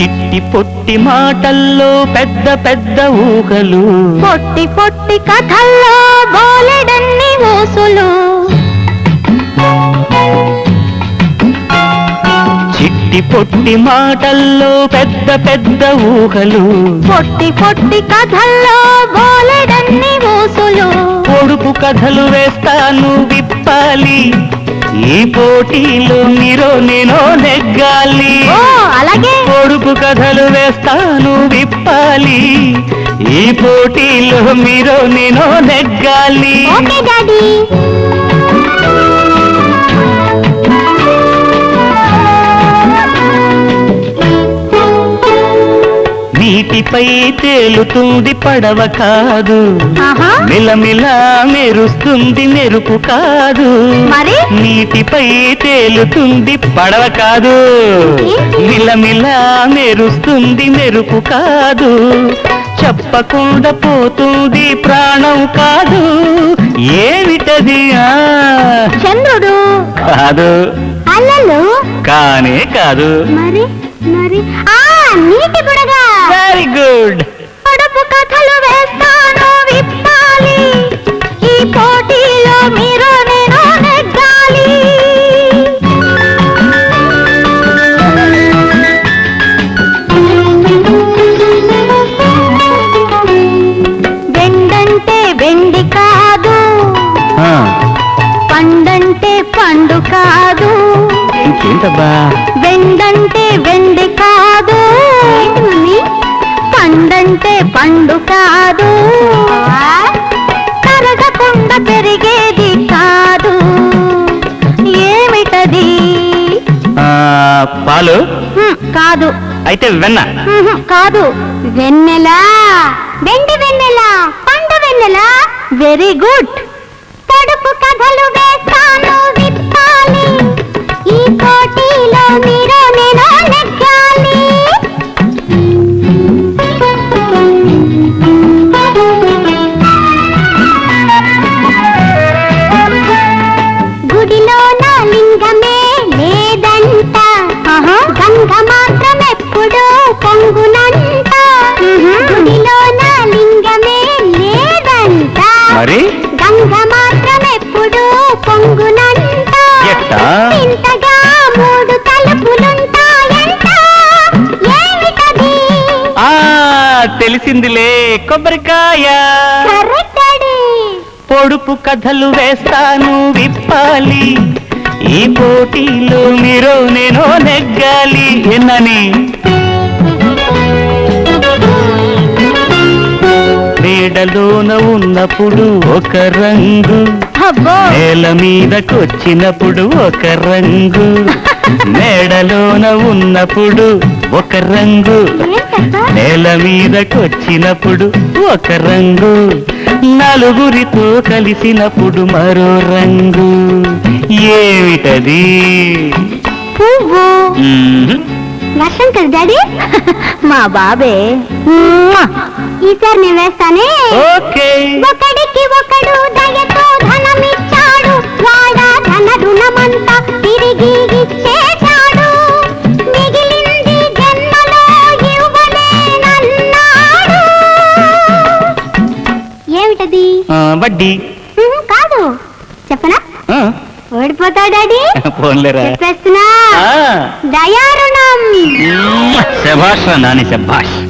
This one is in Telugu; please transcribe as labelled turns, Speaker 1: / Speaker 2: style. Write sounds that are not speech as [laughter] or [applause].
Speaker 1: చిట్టి పొట్టి మాటల్లో పెద్ద పెద్ద ఊహలు.
Speaker 2: పొట్టి పొట్టి కథల్లో బోలెడన్ని ఊసులు.
Speaker 1: చిట్టి పొట్టి మాటల్లో పెద్ద పెద్ద ఊహలు.
Speaker 2: పొట్టి పొట్టి కథల్లో బోలెడన్ని ఊసులు.
Speaker 1: పొడుపు కథలు వేస్తాను విప్పాలి. ఈ పోటీలో మీరు నేను నెగ్గాలి.
Speaker 2: అలాగే?
Speaker 1: పొడుపు కథలు వేస్తాను విప్పాలి. ఈ పోటీలో మీరు నేను నెగ్గాలి. నీటిపై తేలుతుంది పడవ కాదు. మిలమిల మెరుస్తుంది మెరుపు కాదు.
Speaker 2: మరి?
Speaker 1: నీటిపై తేలుతుంది పడవ కాదు? మిలమిల మెరుస్తుంది మెరుపు కాదు. చెప్పకుండా పోతుంది ప్రాణం కాదు. ఏమిటది? ఆ.
Speaker 2: చంద్రుడు.
Speaker 1: కాదు.
Speaker 2: అల్లలు.
Speaker 1: కానే కాదు.
Speaker 2: మరి? మరి? ఆ నీటి
Speaker 1: ఇంకేంటబ్బా
Speaker 2: వెండంటే వెండి కాదు పండంటే పండు కాదు. కరగకుండా పెరిగేది కాదు. ఏమిటది?
Speaker 1: పాలు?
Speaker 2: కాదు.
Speaker 1: అయితే వెన్న.
Speaker 2: కాదు. వెన్నెల. వెండి వెన్నెల పండు వెన్నెల. వెరీ గుడ్ పొడుపు కథలు వేస్తాను గుడిలో నా లింగమే లేదంట. గంగ మాత్రం ఎప్పుడు పొంగునంట. గుడిలో నా లింగమే లేదంట.
Speaker 1: మరి?
Speaker 2: గంగ మాత్రం ఎప్పుడు పొంగునంట? ఇంతగా మూడు తలుపులుంటాయంట.
Speaker 1: తెలిసిందిలే కొబ్బరికాయ.
Speaker 2: కరెక్ట్
Speaker 1: పొడుపు కథలు వేస్తాను విప్పాలి. ఈ పోటీలో మీరు నేను నెగ్గాలి. ఎన్నని? నీడలోన ఉన్నప్పుడు ఒక రంగు. నేల మీదకొచ్చినప్పుడు ఒక రంగు. మేడలోన ఉన్నప్పుడు ఒక రంగు? నేల మీదకొచ్చినప్పుడు ఒక రంగు. నలుగురితో కలిసినప్పుడు మరో రంగు. ఏమిటది?
Speaker 2: పువ్వు. కదా డాడీ? [laughs] మా బాబే. ఈసారి నేను వేస్తానే.
Speaker 1: ఓకే.
Speaker 2: ఒకడికి ఒకడు దయతో ధనమిచ్చాడు.
Speaker 1: వడ్డీ.
Speaker 2: కాదు. చెప్పనా? ఓడిపోతా డాడీ. [laughs] చెప్పేస్తున్నా. దయారుణం.
Speaker 1: శభాష్ నాని శభాష్.